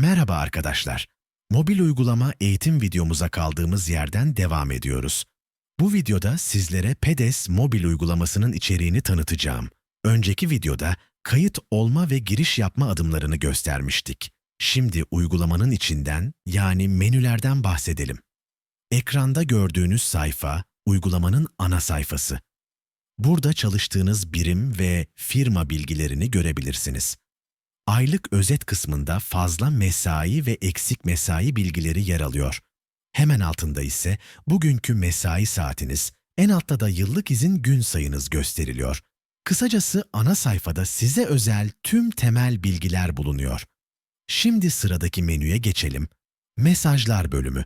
Merhaba arkadaşlar. Mobil uygulama eğitim videomuza kaldığımız yerden devam ediyoruz. Bu videoda sizlere PEDES mobil uygulamasının içeriğini tanıtacağım. Önceki videoda kayıt olma ve giriş yapma adımlarını göstermiştik. Şimdi uygulamanın içinden yani menülerden bahsedelim. Ekranda gördüğünüz sayfa uygulamanın ana sayfası. Burada çalıştığınız birim ve firma bilgilerini görebilirsiniz. Aylık özet kısmında fazla mesai ve eksik mesai bilgileri yer alıyor. Hemen altında ise bugünkü mesai saatiniz, en altta da yıllık izin gün sayınız gösteriliyor. Kısacası ana sayfada size özel tüm temel bilgiler bulunuyor. Şimdi sıradaki menüye geçelim. Mesajlar bölümü.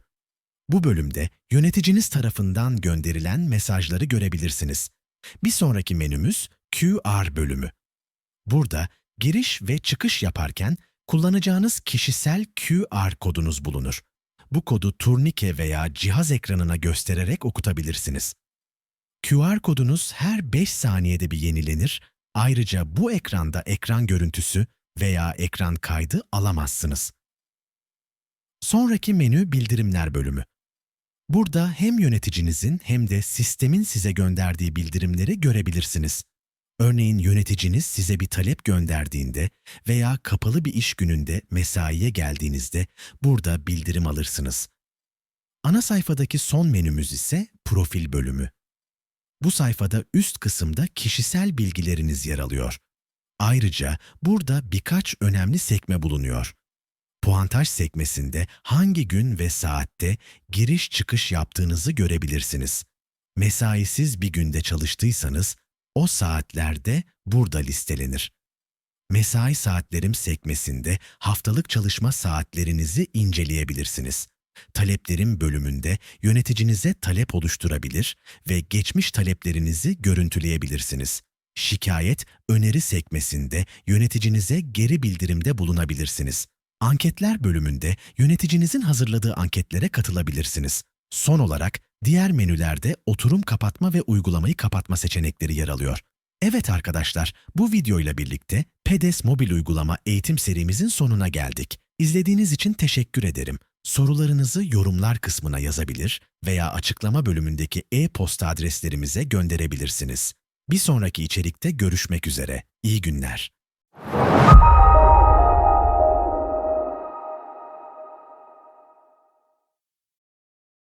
Bu bölümde yöneticiniz tarafından gönderilen mesajları görebilirsiniz. Bir sonraki menümüz QR bölümü. Burada giriş ve çıkış yaparken kullanacağınız kişisel QR kodunuz bulunur. Bu kodu turnike veya cihaz ekranına göstererek okutabilirsiniz. QR kodunuz her 5 saniyede bir yenilenir. Ayrıca bu ekranda ekran görüntüsü veya ekran kaydı alamazsınız. Sonraki menü bildirimler bölümü. Burada hem yöneticinizin hem de sistemin size gönderdiği bildirimleri görebilirsiniz. Örneğin yöneticiniz size bir talep gönderdiğinde veya kapalı bir iş gününde mesaiye geldiğinizde burada bildirim alırsınız. Ana sayfadaki son menümüz ise profil bölümü. Bu sayfada üst kısımda kişisel bilgileriniz yer alıyor. Ayrıca burada birkaç önemli sekme bulunuyor. Puantaj sekmesinde hangi gün ve saatte giriş çıkış yaptığınızı görebilirsiniz. Mesaisiz bir günde çalıştıysanız o saatlerde burada listelenir. Mesai saatlerim sekmesinde haftalık çalışma saatlerinizi inceleyebilirsiniz. Taleplerim bölümünde yöneticinize talep oluşturabilir ve geçmiş taleplerinizi görüntüleyebilirsiniz. Şikayet, öneri sekmesinde yöneticinize geri bildirimde bulunabilirsiniz. Anketler bölümünde yöneticinizin hazırladığı anketlere katılabilirsiniz. Son olarak diğer menülerde oturum kapatma ve uygulamayı kapatma seçenekleri yer alıyor. Evet arkadaşlar, bu videoyla birlikte PEDES mobil uygulama eğitim serimizin sonuna geldik. İzlediğiniz için teşekkür ederim. Sorularınızı yorumlar kısmına yazabilir veya açıklama bölümündeki e-posta adreslerimize gönderebilirsiniz. Bir sonraki içerikte görüşmek üzere. İyi günler.